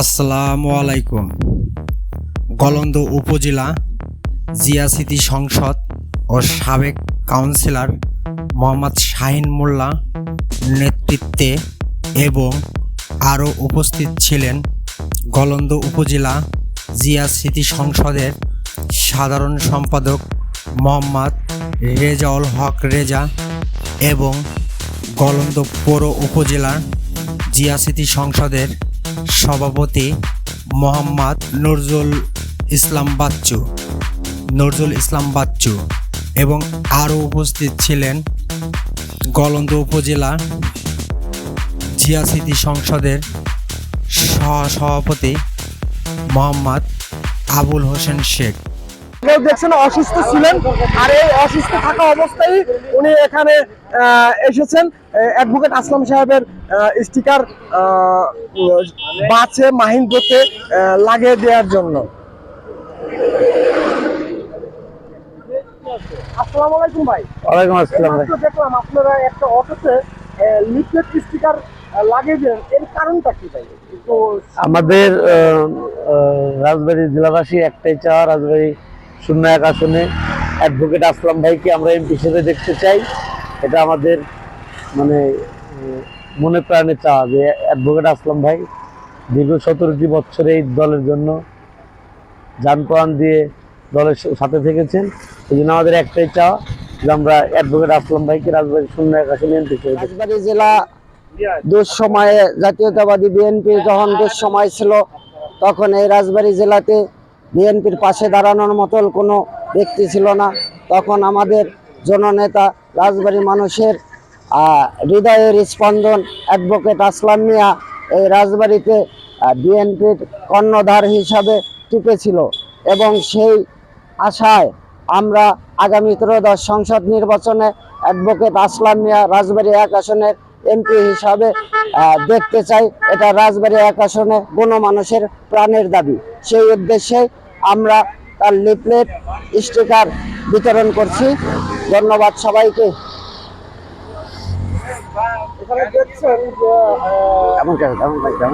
আসসালামু আলাইকুম। গলন্দ উপজেলা জিয়া স্মৃতি সংসদ ও সাবেক কাউন্সিলর মোহাম্মদ শাহিন মোল্লা নেতৃত্বে এবং আরও উপস্থিত ছিলেন গলন্দ উপজেলা জিয়া স্মৃতি সংসদের সাধারণ সম্পাদক মোহাম্মদ রেজাউল হক রেজা এবং গলন্দ পৌর উপজেলার জিয়া স্মৃতি সংসদের সভাপতি মোহাম্মদ নজরুল ইসলাম বাচ্চু, নজরুল ইসলাম বাচ্চু এবং আরও উপস্থিত ছিলেন গলন্দ উপজেলা জিয়া সিটি সংসদের সহ- সভাপতি মোহাম্মদ আবুল হোসেন শেখ। কেউ দেখছেন অসুস্থ ছিলেন। আর এই অসুস্থ থাকা অবস্থায় উনি এখানে এসেছেন। অ্যাডভোকেট আসলাম সাহেবের স্টিকার বাছে মাহিন্দ্রতে লাগিয়ে দেওয়ার জন্য। আসসালামু আলাইকুম ভাই। ওয়ালাইকুম আসসালাম ভাই। দেখলাম আপনারা একটা অটোতে লিফলেট স্টিকার লাগিয়ে দিলেন এর কারণটা কি ভাই? আমাদের রাজবাড়ী জেলাবাসী একটাই চাওয়া রাজবাড়ী শূন্য এক আসনে অ্যাডভোকেট আসলাম ভাইকে আমরা এমপি হিসেবে দেখতে চাই। এটা আমাদের মানে মনে প্রাণে চাওয়া যে অ্যাডভোকেট আসলাম ভাই। দীর্ঘ সতেরোটি বছর এই দলের জন্য যান প্রাণ দিয়ে দলের সাথে থেকেছেন। এই জন্য আমাদের একটাই চাওয়া যে আমরা অ্যাডভোকেট আসলাম ভাইকে রাজবাড়ী শূন্য এক আসনে এমপি হিসেবে। রাজবাড়ী জেলা দুঃসময়ে জাতীয়তাবাদী বিএনপি যখন দুঃসময় ছিল, তখন এই রাজবাড়ী জেলাতে বিএনপির পাশে দাঁড়ানোর মতন কোনো ব্যক্তি ছিল না। তখন আমাদের জননেতা রাজবাড়ি মানুষের হৃদয়ের স্পন্দন অ্যাডভোকেট আসলাম মিয়া এই রাজবাড়িতে বিএনপির কর্ণধার হিসাবে টিকেছিল এবং সেই আশায় আমরা আগামী ত্রয়োদশ সংসদ নির্বাচনে অ্যাডভোকেট আসলাম মিয়া রাজবাড়ী এক আসনের এমপি হিসাবে দেখতে চাই এটা রাজবাড়ি এক আসনে গণমানুষের প্রাণের দাবি। সেই উদ্দেশ্যে আমরা তার লিপলেট স্টিকার বিতরণ করছি। ধন্যবাদ সবাইকে। এখানে দেখছেন যে এমন কেন? কেন? কেন?